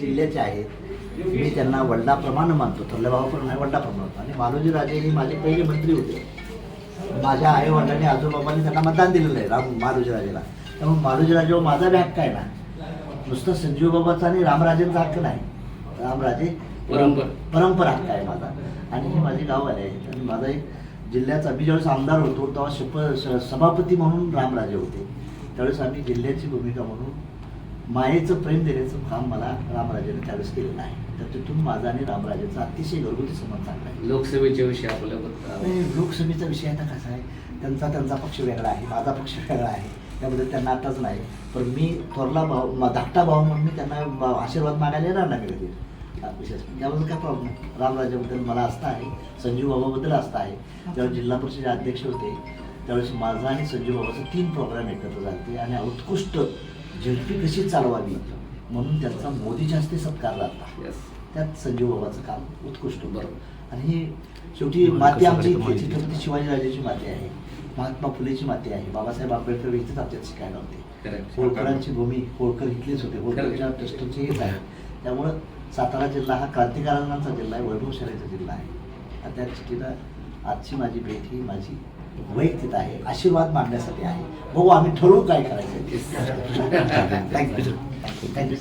जिल्ह्याचे आहेत. मी त्यांना वडिलाप्रमाणे मानतो. थोरल्या भावाप्रमाणे वडिलाप्रमाणे आणि मालोजी राजे हे माझे पहिले मंत्री होते. माझ्या आई वडिलांनी आजोबाबांनी त्यांना मतदान दिलेलं आहे राम मालोजी राजेला. त्यामुळे मालोजी राजेवर माझा बी हक्क आहे ना. नुसतं संजीव बाबाचा आणि रामराजेंचा हक्क नाही. रामराजे परंपरा. परंपरा हक्क आहे माझा. आणि हे माझे गाव आले आहेत आणि माझा एक जिल्ह्याचा मी ज्यावेळेस आमदार होतो तेव्हा शप सभापती म्हणून रामराजे होते. त्यावेळेस आम्ही जिल्ह्याची भूमिका म्हणून मायेचं प्रेम देण्याचं काम मला रामराजेने त्यावेळेस केलेलं आहे तर तिथून माझा आणि रामराजेचा अतिशय घरगुती संबंध चांगला आहे. लोकसभेच्या विषयी आपल्या आणि लोकसभेचा विषय आता कसा आहे? त्यांचा त्यांचा पक्ष वेगळा आहे माझा पक्ष वेगळा आहे. त्याबद्दल त्यांना आताच नाही. पण मी थोरला भाऊ धाकटा भाऊ म्हणून मी त्यांना आशीर्वाद मागायला येणार नाही कधी. विशेष त्याबद्दल काय प्रॉब्लेम रामराजाबद्दल मला आस्था आहे. संजीव बाबाबद्दल आस्था आहे. त्यावेळेस जिल्हा परिषदेचे अध्यक्ष होते. त्यावेळेस माझा आणि संजीव बाबाचे तीन प्रोग्राम एकत्र झाले आणि उत्कृष्ट झेडपी कशी चालवावी? म्हणून त्यांचा मोदीच्या हस्ते सत्कार झाला. Yes. त्यात संजीव बाबाचं काम उत्कृष्ट बरोबर. आणि ही शेवटी माती आमची छत्रपती शिवाजीराजाची माती आहे. महात्मा फुलेची माती आहे. बाबासाहेब आंबेडकर इथेच आमच्यात शिकायला होते. होळकरांची भूमी होळकर इथलेच होते. होळकरच्या ट्रस्टचे हेच आहे. त्यामुळं सातारा जिल्हा हा क्रांतिकारकांचा जिल्हा आहे. वैभवशालीचा जिल्हा आहे. आणि त्या दृष्टीनं आजची माझी भेट ही माझी वैयक्तिक आहे आशीर्वाद मांडण्यासाठी आहे. बघू आम्ही ठरवू काय करायचं. Thank you thank you thank you